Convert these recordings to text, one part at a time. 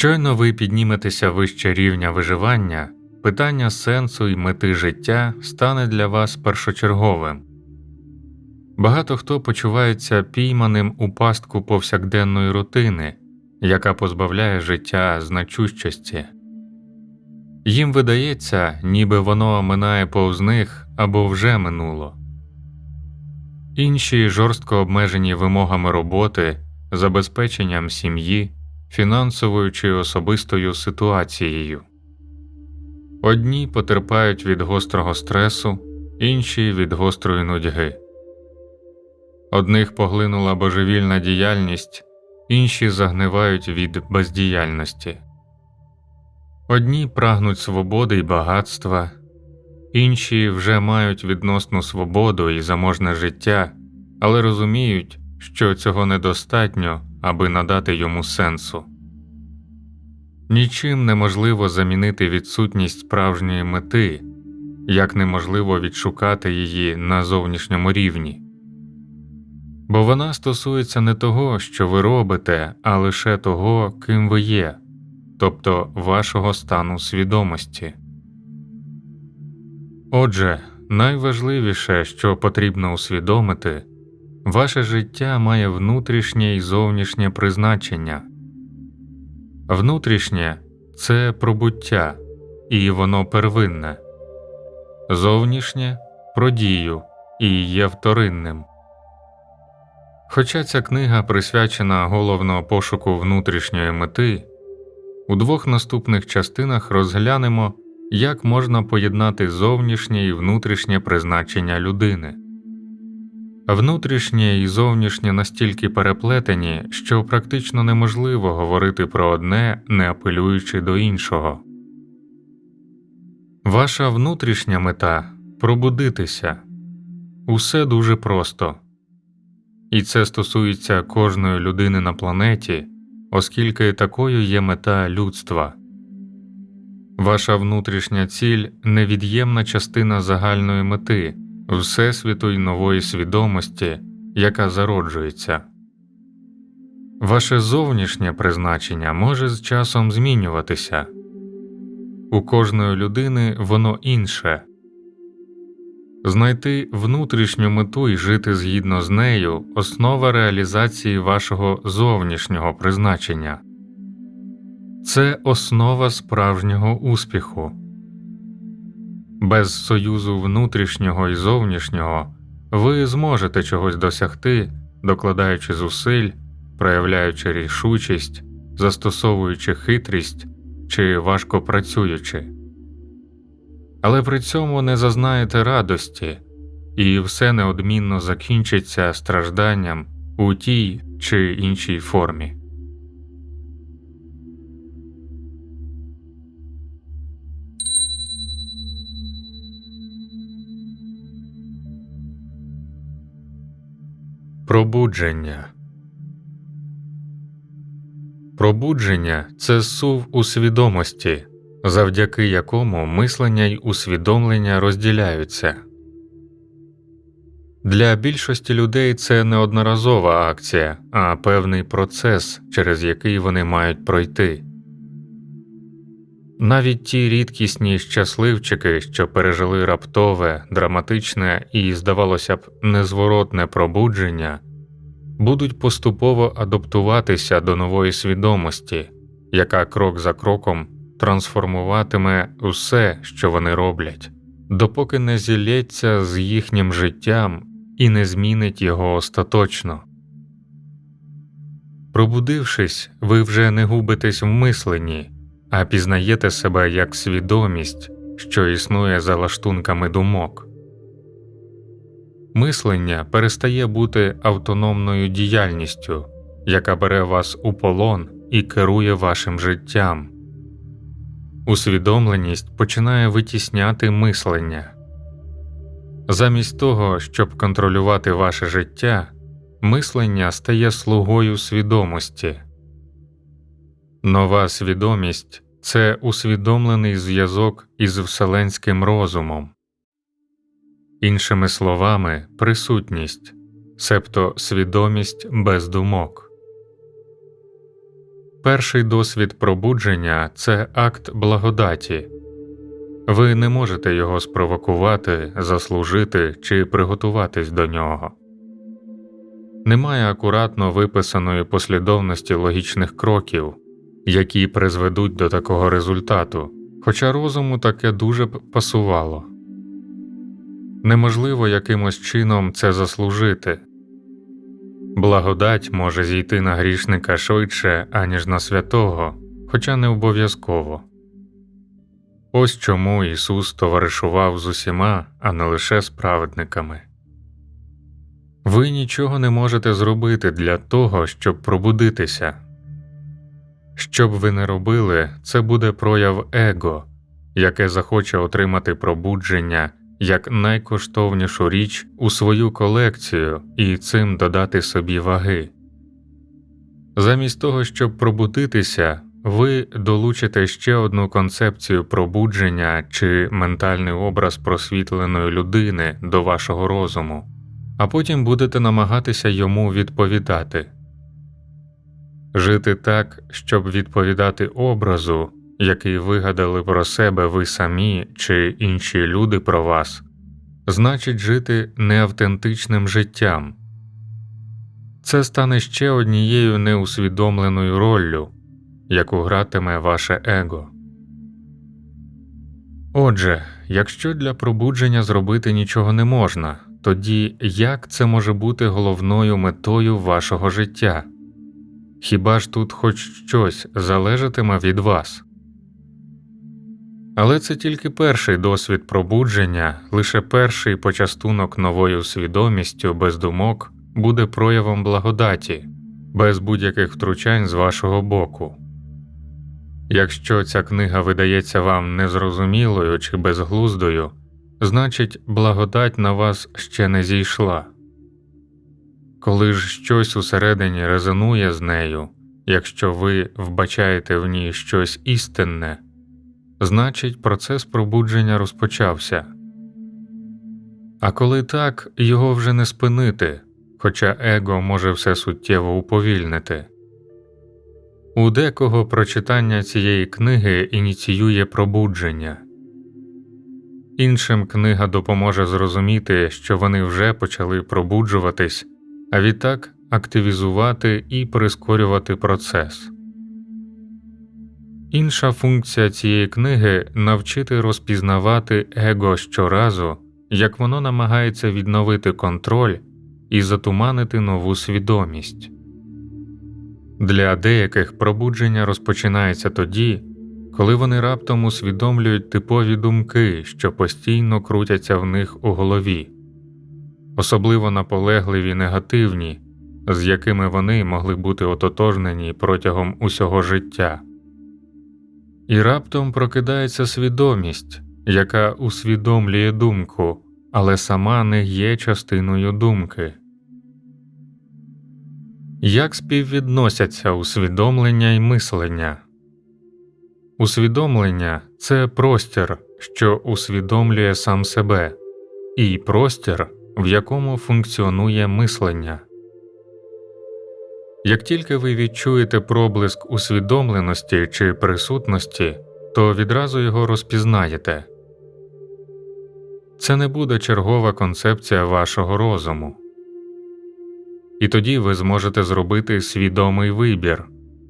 Щойно ви підніметеся вище рівня виживання, питання сенсу і мети життя стане для вас першочерговим. Багато хто почувається пійманим у пастку повсякденної рутини, яка позбавляє життя значущості. Їм видається, ніби воно минає повз них або вже минуло. Інші жорстко обмежені вимогами роботи, забезпеченням сім'ї, фінансовою чи особистою ситуацією. Одні потерпають від гострого стресу, інші від гострої нудьги. Одних поглинула божевільна діяльність, інші загнивають від бездіяльності. Одні прагнуть свободи й багатства, інші вже мають відносну свободу і заможне життя, але розуміють, що цього недостатньо, аби надати йому сенсу. Нічим неможливо замінити відсутність справжньої мети, як неможливо відшукати її на зовнішньому рівні, бо вона стосується не того, що ви робите, а лише того, ким ви є, тобто вашого стану свідомості. Отже, найважливіше, що потрібно усвідомити, ваше життя має внутрішнє і зовнішнє призначення. Внутрішнє це пробуття, і воно первинне, зовнішнє про дію і є вторинним. Хоча ця книга присвячена головно пошуку внутрішньої мети, у двох наступних частинах розглянемо, як можна поєднати зовнішнє і внутрішнє призначення людини. Внутрішнє і зовнішнє настільки переплетені, що практично неможливо говорити про одне, не апелюючи до іншого. Ваша внутрішня мета пробудитися усе дуже просто, і це стосується кожної людини на планеті, оскільки такою є мета людства. Ваша внутрішня ціль невід'ємна частина загальної мети всесвіту й нової свідомості, яка зароджується. Ваше зовнішнє призначення може з часом змінюватися у кожної людини воно інше. Знайти внутрішню мету і жити згідно з нею основа реалізації вашого зовнішнього призначення, це основа справжнього успіху. Без союзу внутрішнього і зовнішнього ви зможете чогось досягти, докладаючи зусиль, проявляючи рішучість, застосовуючи хитрість чи важко працюючи, але при цьому не зазнаєте радості, і все неодмінно закінчиться стражданням у тій чи іншій формі. Пробудження Пробудження це сув у свідомості, завдяки якому мислення й усвідомлення розділяються. Для більшості людей це не одноразова акція, а певний процес, через який вони мають пройти. Навіть ті рідкісні щасливчики, що пережили раптове, драматичне і, здавалося б, незворотне пробудження, будуть поступово адаптуватися до нової свідомості, яка крок за кроком трансформуватиме усе, що вони роблять, допоки не зілється з їхнім життям і не змінить його остаточно. Пробудившись, ви вже не губитесь в мисленні а пізнаєте себе як свідомість, що існує за лаштунками думок. Мислення перестає бути автономною діяльністю, яка бере вас у полон і керує вашим життям. Усвідомленість починає витісняти мислення. Замість того, щоб контролювати ваше життя, мислення стає слугою свідомості. Нова свідомість це усвідомлений зв'язок із вселенським розумом, іншими словами, присутність, себто свідомість без думок. Перший досвід пробудження це акт благодаті. Ви не можете його спровокувати, заслужити чи приготуватись до нього. Немає акуратно виписаної послідовності логічних кроків, які призведуть до такого результату, хоча розуму таке дуже б пасувало. Неможливо якимось чином це заслужити. Благодать може зійти на грішника швидше, аніж на святого, хоча не обов'язково. Ось чому Ісус товаришував з усіма, а не лише з праведниками. Ви нічого не можете зробити для того, щоб пробудитися. Що б ви не робили, це буде прояв его, яке захоче отримати пробудження як найкоштовнішу річ у свою колекцію і цим додати собі ваги. Замість того, щоб пробудитися, ви долучите ще одну концепцію пробудження чи ментальний образ просвітленої людини до вашого розуму, а потім будете намагатися йому відповідати. Жити так, щоб відповідати образу, який вигадали про себе ви самі чи інші люди про вас, значить жити неавтентичним життям. Це стане ще однією неусвідомленою роллю, яку гратиме ваше его. Отже, якщо для пробудження зробити нічого не можна, тоді як це може бути головною метою вашого життя? Хіба ж тут хоч щось залежатиме від вас? Але це тільки перший досвід пробудження, лише перший почастунок новою свідомістю без думок буде проявом благодаті, без будь-яких втручань з вашого боку. Якщо ця книга видається вам незрозумілою чи безглуздою, значить благодать на вас ще не зійшла. Коли ж щось усередині резонує з нею, якщо ви вбачаєте в ній щось істинне, значить процес пробудження розпочався. А коли так, його вже не спинити, хоча его може все суттєво уповільнити. У декого прочитання цієї книги ініціює пробудження, іншим книга допоможе зрозуміти, що вони вже почали пробуджуватись, а відтак активізувати і прискорювати процес. Інша функція цієї книги навчити розпізнавати его щоразу, як воно намагається відновити контроль і затуманити нову свідомість. Для деяких пробудження розпочинається тоді, коли вони раптом усвідомлюють типові думки, що постійно крутяться в них у голові, особливо наполегливі негативні, з якими вони могли бути ототожнені протягом усього життя. І раптом прокидається свідомість, яка усвідомлює думку, але сама не є частиною думки. Як співвідносяться усвідомлення і мислення? Усвідомлення це простір, що усвідомлює сам себе, і простір, в якому функціонує мислення. Як тільки ви відчуєте проблиск усвідомленості чи присутності, то відразу його розпізнаєте це не буде чергова концепція вашого розуму, і тоді ви зможете зробити свідомий вибір,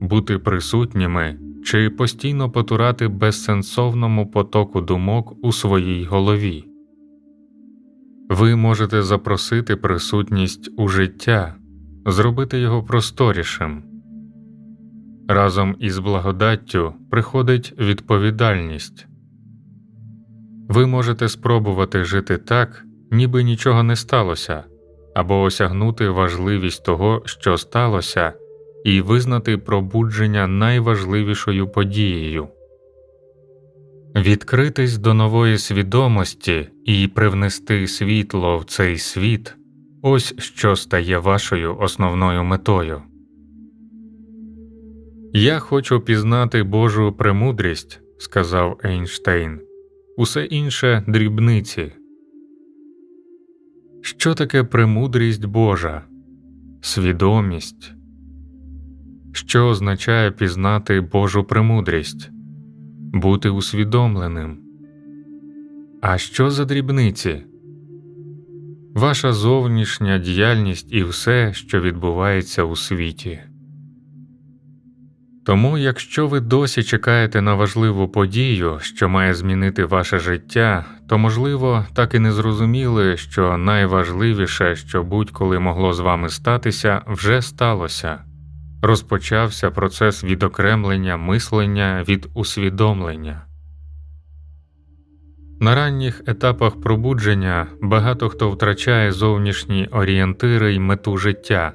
бути присутніми чи постійно потурати безсенсовному потоку думок у своїй голові. Ви можете запросити присутність у життя зробити його просторішим. Разом із благодаттю приходить відповідальність. Ви можете спробувати жити так, ніби нічого не сталося, або осягнути важливість того, що сталося, і визнати пробудження найважливішою подією. Відкритись до нової свідомості і привнести світло в цей світ Ось що стає вашою основною метою. Я хочу пізнати Божу премудрість, сказав Ейнштейн, усе інше дрібниці. Що таке премудрість Божа, свідомість? що означає пізнати Божу премудрість, бути усвідомленим. А що за дрібниці? Ваша зовнішня діяльність і все, що відбувається у світі. Тому, якщо ви досі чекаєте на важливу подію, що має змінити ваше життя, то, можливо, так і не зрозуміли, що найважливіше, що будь-коли могло з вами статися, вже сталося розпочався процес відокремлення мислення від усвідомлення. На ранніх етапах пробудження багато хто втрачає зовнішні орієнтири й мету життя.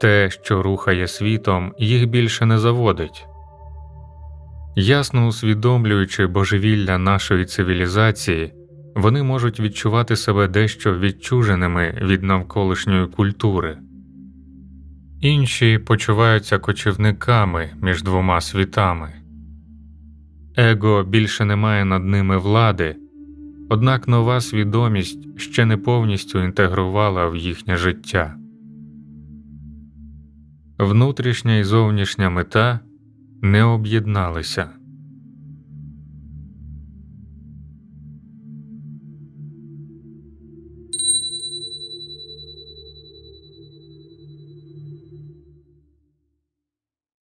Те, що рухає світом, їх більше не заводить. Ясно усвідомлюючи божевілля нашої цивілізації, вони можуть відчувати себе дещо відчуженими від навколишньої культури, інші почуваються кочівниками між двома світами. Его більше не має над ними влади, однак нова свідомість ще не повністю інтегрувала в їхнє життя. Внутрішня і зовнішня мета не об'єдналися.